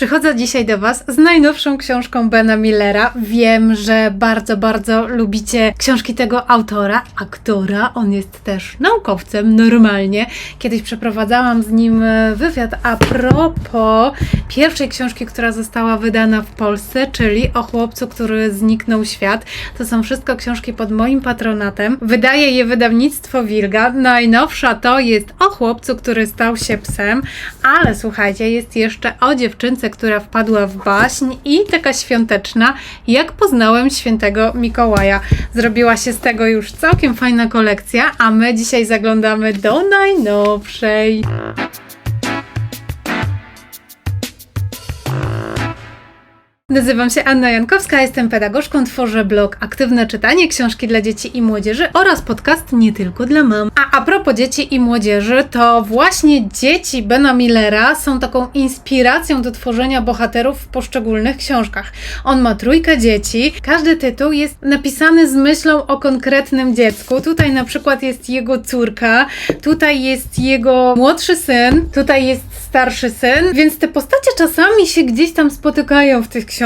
Przychodzę dzisiaj do Was z najnowszą książką Bena Millera. Wiem, że bardzo, bardzo lubicie książki tego autora, aktora. On jest też naukowcem, normalnie. Kiedyś przeprowadzałam z nim e, wywiad a propos pierwszej książki, która została wydana w Polsce, czyli o chłopcu, który zniknął świat. To są wszystko książki pod moim patronatem. Wydaje je wydawnictwo Wilga. Najnowsza to jest o chłopcu, który stał się psem, ale słuchajcie, jest jeszcze o dziewczynce, która wpadła w baśń i taka świąteczna, jak poznałem świętego Mikołaja. Zrobiła się z tego już całkiem fajna kolekcja, a my dzisiaj zaglądamy do najnowszej. Nazywam się Anna Jankowska, jestem pedagogzką, tworzę blog Aktywne Czytanie, książki dla dzieci i młodzieży oraz podcast nie tylko dla mam. A a propos dzieci i młodzieży, to właśnie dzieci Bena Millera są taką inspiracją do tworzenia bohaterów w poszczególnych książkach. On ma trójkę dzieci, każdy tytuł jest napisany z myślą o konkretnym dziecku. Tutaj na przykład jest jego córka, tutaj jest jego młodszy syn, tutaj jest starszy syn, więc te postacie czasami się gdzieś tam spotykają w tych książkach,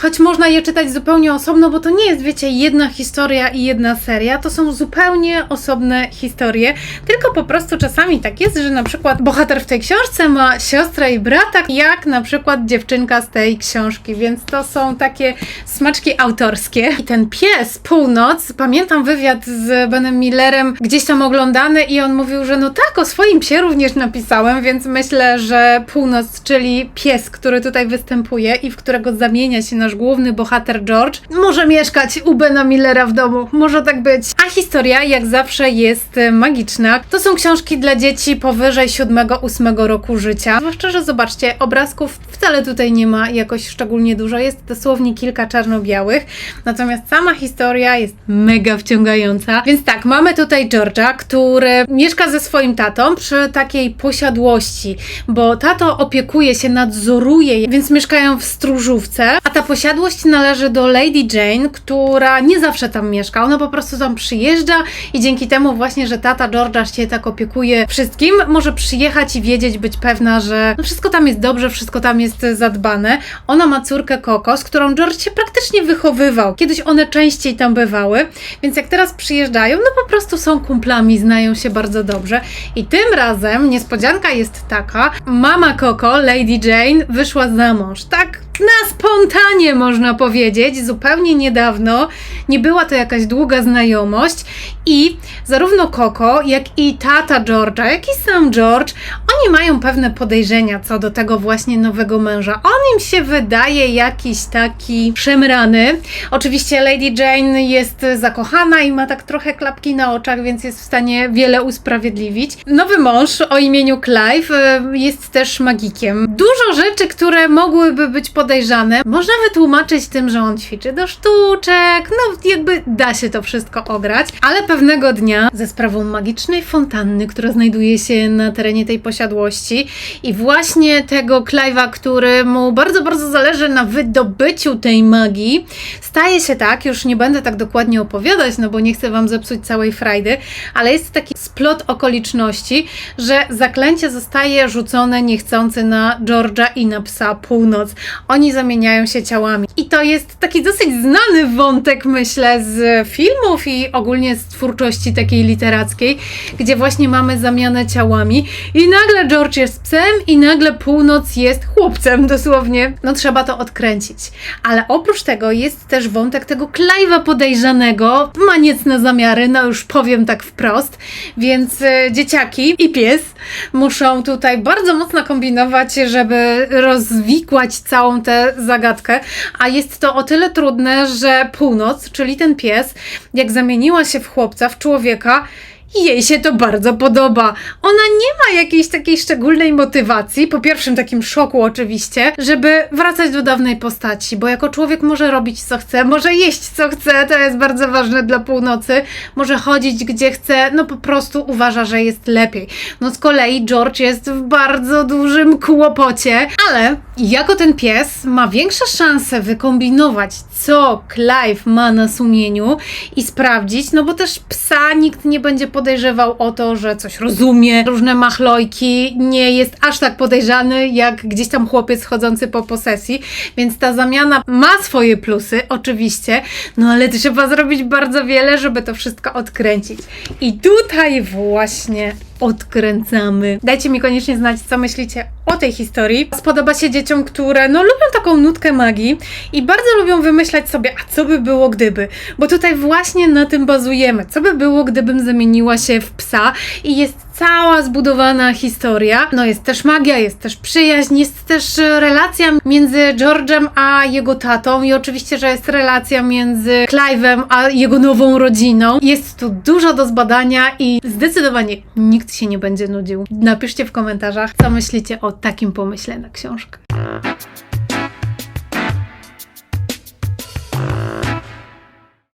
choć można je czytać zupełnie osobno, bo to nie jest, wiecie, jedna historia i jedna seria, to są zupełnie osobne historie, tylko po prostu czasami tak jest, że na przykład bohater w tej książce ma siostrę i brata, jak na przykład dziewczynka z tej książki, więc to są takie smaczki autorskie. I ten pies, Północ, pamiętam wywiad z Benem Millerem, gdzieś tam oglądany i on mówił, że no tak, o swoim psie również napisałem, więc myślę, że Północ, czyli pies, który tutaj występuje i w którego zamienia się nasz główny bohater George, może mieszkać u Bena Millera w domu. Może tak być. A historia, jak zawsze, jest e, magiczna. To są książki dla dzieci powyżej 7-8 roku życia. Zwłaszcza, że zobaczcie, obrazków wcale tutaj nie ma jakoś szczególnie dużo. Jest dosłownie kilka czarno-białych. Natomiast sama historia jest mega wciągająca. Więc tak, mamy tutaj George'a, który mieszka ze swoim tatą przy takiej posiadłości, bo tato opiekuje się, nadzoruje, je, więc mieszkają w stróżówce, a ta posiadłość należy do Lady Jane, która nie zawsze tam mieszka. Ona po prostu tam przyjeżdża i dzięki temu właśnie, że tata George'a się tak opiekuje wszystkim, może przyjechać i wiedzieć, być pewna, że no wszystko tam jest dobrze, wszystko tam jest zadbane. Ona ma córkę Coco, z którą George się praktycznie wychowywał. Kiedyś one częściej tam bywały, więc jak teraz przyjeżdżają, no po prostu są kumplami, znają się bardzo dobrze. I tym razem niespodzianka jest taka, mama Coco, Lady Jane, wyszła za mąż. Tak na spontanie można powiedzieć, zupełnie niedawno. Nie była to jakaś długa znajomość i zarówno Coco, jak i tata George'a, jak i sam George, oni mają pewne podejrzenia co do tego właśnie nowego męża. On im się wydaje jakiś taki szemrany. Oczywiście Lady Jane jest zakochana i ma tak trochę klapki na oczach, więc jest w stanie wiele usprawiedliwić. Nowy mąż o imieniu Clive e, jest też magikiem. Dużo rzeczy, które mogłyby być podejrzane, można wytłumaczyć tym, że on ćwiczy do sztuczek, no jakby da się to wszystko ograć, ale pewnego dnia ze sprawą magicznej fontanny, która znajduje się na terenie tej posiadłości i właśnie tego Clive'a, który mu bardzo, bardzo zależy na wydobyciu tej magii, staje się tak, już nie będę tak dokładnie opowiadać, no bo nie chcę wam zepsuć całej frajdy, ale jest taki splot okoliczności, że zaklęcie zostaje rzucone niechcący na George'a i na psa Północ. Oni zamieniają się ciałami. I to jest taki dosyć znany wątek, myślę, z filmów i ogólnie z twórczości takiej literackiej, gdzie właśnie mamy zamianę ciałami i nagle George jest psem i nagle Północ jest chłopcem, dosłownie. No trzeba to odkręcić. Ale oprócz tego jest też wątek tego Clive'a podejrzanego, ma niecne zamiary, no już powiem tak wprost, więc e, dzieciaki i pies muszą tutaj bardzo mocno kombinować, żeby rozwikłać całą tę zagadkę, a jest to o tyle trudne, że północ, czyli ten pies, jak zamieniła się w chłopca, w człowieka, jej się to bardzo podoba. Ona nie ma jakiejś takiej szczególnej motywacji, po pierwszym takim szoku oczywiście, żeby wracać do dawnej postaci, bo jako człowiek może robić co chce, może jeść co chce, to jest bardzo ważne dla północy, może chodzić gdzie chce, no po prostu uważa, że jest lepiej. No z kolei George jest w bardzo dużym kłopocie, ale jako ten pies ma większe szanse wykombinować, co Clive ma na sumieniu i sprawdzić, no bo też psa nikt nie będzie podejrzewał o to, że coś rozumie, różne machlojki, nie jest aż tak podejrzany jak gdzieś tam chłopiec chodzący po posesji, więc ta zamiana ma swoje plusy, oczywiście, no ale trzeba zrobić bardzo wiele, żeby to wszystko odkręcić. I tutaj właśnie odkręcamy. Dajcie mi koniecznie znać, co myślicie o tej historii. Spodoba się dzieciom, które no lubią taką nutkę magii i bardzo lubią wymyślać sobie, a co by było gdyby? Bo tutaj właśnie na tym bazujemy. Co by było, gdybym zamieniła się w psa i jest cała zbudowana historia. No jest też magia, jest też przyjaźń, jest też e, relacja między George'em a jego tatą i oczywiście, że jest relacja między Clive'em a jego nową rodziną. Jest tu dużo do zbadania i zdecydowanie nikt się nie będzie nudził. Napiszcie w komentarzach, co myślicie o takim pomyśle na książkę.